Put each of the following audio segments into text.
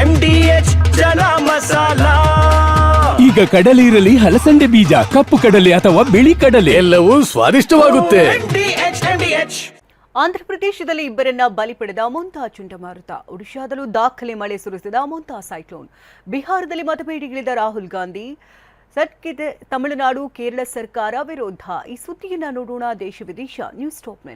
M D H chana masala. ಈಗ ಕಡಲೆ ಇರಲಿ ಹಲಸಂಡೆ ಬೀಜ ಕಪ್ಪು ಕಡಲೆ ಅಥವಾ ಬಿಳಿ ಕಡಲೆ. ಎಲ್ಲವೂ ಸ್ವಾದಿಷ್ಟವಾಗುತ್ತೆ. M D H M D H ಆಂಧ್ರಪ್ರದೇಶದಲ್ಲಿ ಇಬ್ಬರನ್ನ ಬಲಿ ಪಡೆದ ಮೊಂತಾ ಚಂಡಮಾರುತ. ಒಡಿಶಾದಲ್ಲೂ ದಾಖಲೆ ಮಳೆ ಸುರಿಸಿದ ಮೊಂತಾ ಸೈಕ್ಲೋನ್. ಬಿಹಾರದಲ್ಲಿ ಮತಬೇಡಿಗಿಳಿದ ರಾಹುಲ್ ಗಾಂಧಿ. ಸಟ್ಕಿದೆ ತಮಿಳುನಾಡು ಕೇರಳ ಸರ್ಕಾರ ವಿರೋಧ. ಈ ಸುದ್ದಿಯನ್ನ ನೋಡೋಣ ದೇಶ ವಿದೇಶ. ನ್ಯೂಸ್ ಟಾಪ್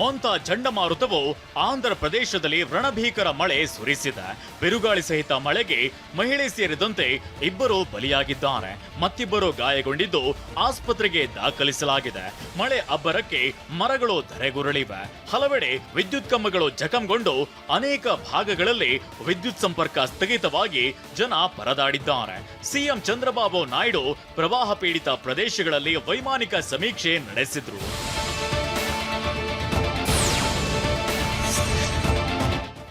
ಮೋಂತಾ ಚಂಡಮಾರುತವು ಆಂಧ್ರ ಪ್ರದೇಶದಲ್ಲಿ ವ್ರಣಭೀಕರ ಮಳೆ ಸುರಿಸಿದೆ. ಬಿರುಗಾಳಿ ಸಹಿತ ಮಳೆಗೆ ಮಹಿಳೆ ಸೇರಿದಂತೆ ಇಬ್ಬರು ಬಲಿಯಾಗಿದ್ದಾರೆ. ಮತ್ತಿಬ್ಬರು ಗಾಯಗೊಂಡಿದ್ದು ಆಸ್ಪತ್ರೆಗೆ ದಾಖಲಿಸಲಾಗಿದೆ. ಮಳೆ ಅಬ್ಬರಕ್ಕೆ ಮರಗಳು ಧರೆಗುರುಳಿವೆ. ಹಲವೆಡೆ ವಿದ್ಯುತ್ ಕಂಬಗಳು ಜಖಂಗೊಂಡು ಅನೇಕ ಭಾಗಗಳಲ್ಲಿ ವಿದ್ಯುತ್ ಸಂಪರ್ಕ ಸ್ಥಗಿತವಾಗಿ ಜನ ಪರದಾಡಿದ್ದಾರೆ. ಸಿಎಂ ಚಂದ್ರಬಾಬು ನಾಯ್ಡು ಪ್ರವಾಹ ಪೀಡಿತ ಪ್ರದೇಶಗಳಲ್ಲಿ ವೈಮಾನಿಕ ಸಮೀಕ್ಷೆ ನಡೆಸಿದ್ರು.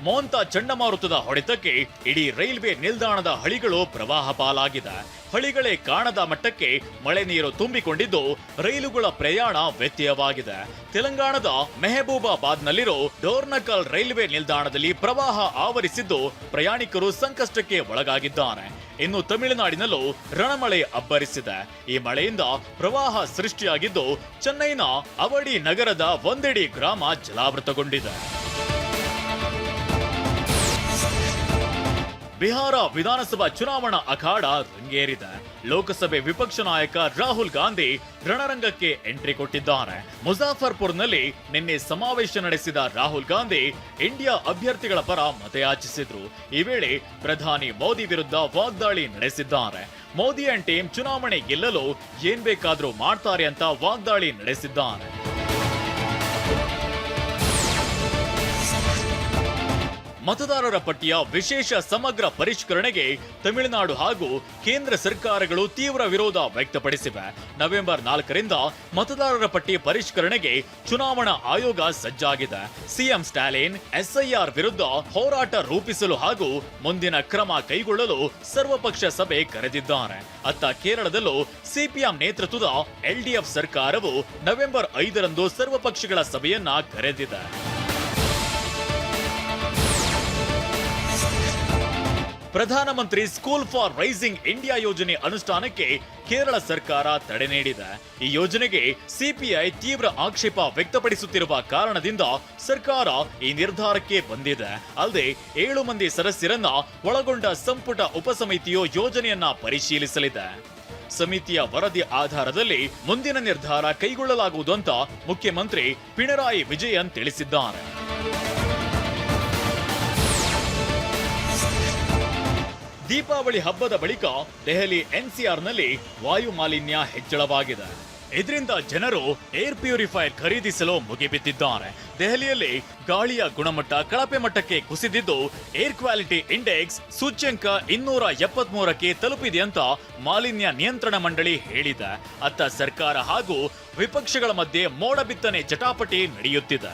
ಮೋಂತಾ ಚಂಡಮಾರುತದ ಹೊಡೆತಕ್ಕೆ ಇಡೀ ರೈಲ್ವೆ ನಿಲ್ದಾಣದ ಹಳಿಗಳು ಪ್ರವಾಹ ಪಾಲಾಗಿದೆ. ಹಳಿಗಳೇ ಕಾಣದ ಮಟ್ಟಕ್ಕೆ ಮಳೆ ನೀರು ತುಂಬಿಕೊಂಡಿದ್ದು ರೈಲುಗಳ ಪ್ರಯಾಣ ವ್ಯತ್ಯಯವಾಗಿದೆ. ತೆಲಂಗಾಣದ ಮೆಹಬೂಬಾಬಾದ್ನಲ್ಲಿರೋ ಡೋರ್ನಕಲ್ ರೈಲ್ವೆ ನಿಲ್ದಾಣದಲ್ಲಿ ಪ್ರವಾಹ ಆವರಿಸಿದ್ದು ಪ್ರಯಾಣಿಕರು ಸಂಕಷ್ಟಕ್ಕೆ ಒಳಗಾಗಿದ್ದಾರೆ. ಇನ್ನು ತಮಿಳುನಾಡಿನಲ್ಲೂ ರಣಮಳೆ ಅಬ್ಬರಿಸಿದೆ. ಈ ಮಳೆಯಿಂದ ಪ್ರವಾಹ ಸೃಷ್ಟಿಯಾಗಿದ್ದು ಚೆನ್ನೈನ ಅವಡಿ ನಗರದ ಒಂದೆಡಿ ಗ್ರಾಮ ಜಲಾವೃತಗೊಂಡಿದೆ. ಬಿಹಾರ ವಿಧಾನಸಭಾ ಚುನಾವಣಾ ಅಖಾಡ ರಂಗೇರಿದೆ. ಲೋಕಸಭೆ ವಿಪಕ್ಷ ನಾಯಕ ರಾಹುಲ್ ಗಾಂಧಿ ರಣರಂಗಕ್ಕೆ ಎಂಟ್ರಿ ಕೊಟ್ಟಿದ್ದಾರೆ. ಮುಜಾಫರ್ಪುರ್ನಲ್ಲಿ ನಿನ್ನೆ ಸಮಾವೇಶ ನಡೆಸಿದ ರಾಹುಲ್ ಗಾಂಧಿ ಇಂಡಿಯಾ ಅಭ್ಯರ್ಥಿಗಳ ಪರ ಮತಯಾಚಿಸಿದ್ರು ಈ ವೇಳೆ ಪ್ರಧಾನಿ ಮೋದಿ ವಿರುದ್ಧ ವಾಗ್ದಾಳಿ ನಡೆಸಿದ್ದಾರೆ. ಮೋದಿ ಅಂಡ್ ಟೀಮ್ ಚುನಾವಣೆ ಗೆಲ್ಲಲು ಏನ್ ಬೇಕಾದ್ರೂ ಮಾಡ್ತಾರೆ ಅಂತ ವಾಗ್ದಾಳಿ ನಡೆಸಿದ್ದಾರೆ. ಮತದಾರರ ಪಟ್ಟಿಯ ವಿಶೇಷ ಸಮಗ್ರ ಪರಿಷ್ಕರಣೆಗೆ ತಮಿಳುನಾಡು ಹಾಗೂ ಕೇಂದ್ರ ಸರ್ಕಾರಗಳು ತೀವ್ರ ವಿರೋಧ ವ್ಯಕ್ತಪಡಿಸಿವೆ. ನವೆಂಬರ್ ನಾಲ್ಕರಿಂದ ಮತದಾರರ ಪಟ್ಟಿ ಪರಿಷ್ಕರಣೆಗೆ ಚುನಾವಣಾ ಆಯೋಗ ಸಜ್ಜಾಗಿದೆ. ಸಿಎಂ ಸ್ಟಾಲಿನ್, ಎಸ್ಐಆರ್ ವಿರುದ್ಧ ಹೋರಾಟ ರೂಪಿಸಲು ಹಾಗೂ ಮುಂದಿನ ಕ್ರಮ ಕೈಗೊಳ್ಳಲು ಸರ್ವಪಕ್ಷ ಸಭೆ ಕರೆದಿದ್ದಾರೆ. ಅತ್ತ ಕೇರಳದಲ್ಲೂ ಸಿಪಿಎಂ ನೇತೃತ್ವದ ಎಲ್ಡಿಎಫ್ ಸರ್ಕಾರವು ನವೆಂಬರ್ ಐದರಂದು ಸರ್ವಪಕ್ಷಗಳ ಸಭೆಯನ್ನ ಕರೆದಿದೆ. ಪ್ರಧಾನಮಂತ್ರಿ ಸ್ಕೂಲ್ ಫಾರ್ ರೈಸಿಂಗ್ ಇಂಡಿಯಾ ಯೋಜನೆ ಅನುಷ್ಠಾನಕ್ಕೆ ಕೇರಳ ಸರ್ಕಾರ ತಡೆ ನೀಡಿದೆ. ಈ ಯೋಜನೆಗೆ ಸಿಪಿಐ ತೀವ್ರ ಆಕ್ಷೇಪ ವ್ಯಕ್ತಪಡಿಸುತ್ತಿರುವ ಕಾರಣದಿಂದ ಸರ್ಕಾರ ಈ ನಿರ್ಧಾರಕ್ಕೆ ಬಂದಿದೆ. ಅಲ್ಲದೆ ಏಳು ಮಂದಿ ಸದಸ್ಯರನ್ನ ಒಳಗೊಂಡ ಸಂಪುಟ ಉಪಸಮಿತಿಯು ಯೋಜನೆಯನ್ನ ಪರಿಶೀಲಿಸಲಿದೆ. ಸಮಿತಿಯ ವರದಿ ಆಧಾರದಲ್ಲಿ ಮುಂದಿನ ನಿರ್ಧಾರ ಕೈಗೊಳ್ಳಲಾಗುವುದು ಅಂತ ಮುಖ್ಯಮಂತ್ರಿ ಪಿಣರಾಯಿ ವಿಜಯನ್ ತಿಳಿಸಿದ್ದಾರೆ. ದೀಪಾವಳಿ ಹಬ್ಬದ ಬಳಿಕ ದೆಹಲಿ ಎನ್ಸಿಆರ್ನಲ್ಲಿ ವಾಯು ಮಾಲಿನ್ಯ ಹೆಚ್ಚಳವಾಗಿದೆ. ಇದರಿಂದ ಜನರು ಏರ್ ಪ್ಯೂರಿಫೈರ್ ಖರೀದಿಸಲು ಮುಗಿಬಿದ್ದಿದ್ದಾರೆ. ದೆಹಲಿಯಲ್ಲಿ ಗಾಳಿಯ ಗುಣಮಟ್ಟ ಕಳಪೆ ಮಟ್ಟಕ್ಕೆ ಕುಸಿದಿದ್ದು, ಏರ್ ಕ್ವಾಲಿಟಿ ಇಂಡೆಕ್ಸ್ ಸೂಚ್ಯಂಕ ಇನ್ನೂರ ಎಪ್ಪತ್ಮೂರಕ್ಕೆ ತಲುಪಿದೆ ಅಂತ ಮಾಲಿನ್ಯ ನಿಯಂತ್ರಣ ಮಂಡಳಿ ಹೇಳಿದೆ. ಅತ್ತ ಸರ್ಕಾರ ಹಾಗೂ ವಿಪಕ್ಷಗಳ ಮಧ್ಯೆ ಮೋಡ ಬಿತ್ತನೆ ಜಟಾಪಟಿ ನಡೆಯುತ್ತಿದೆ.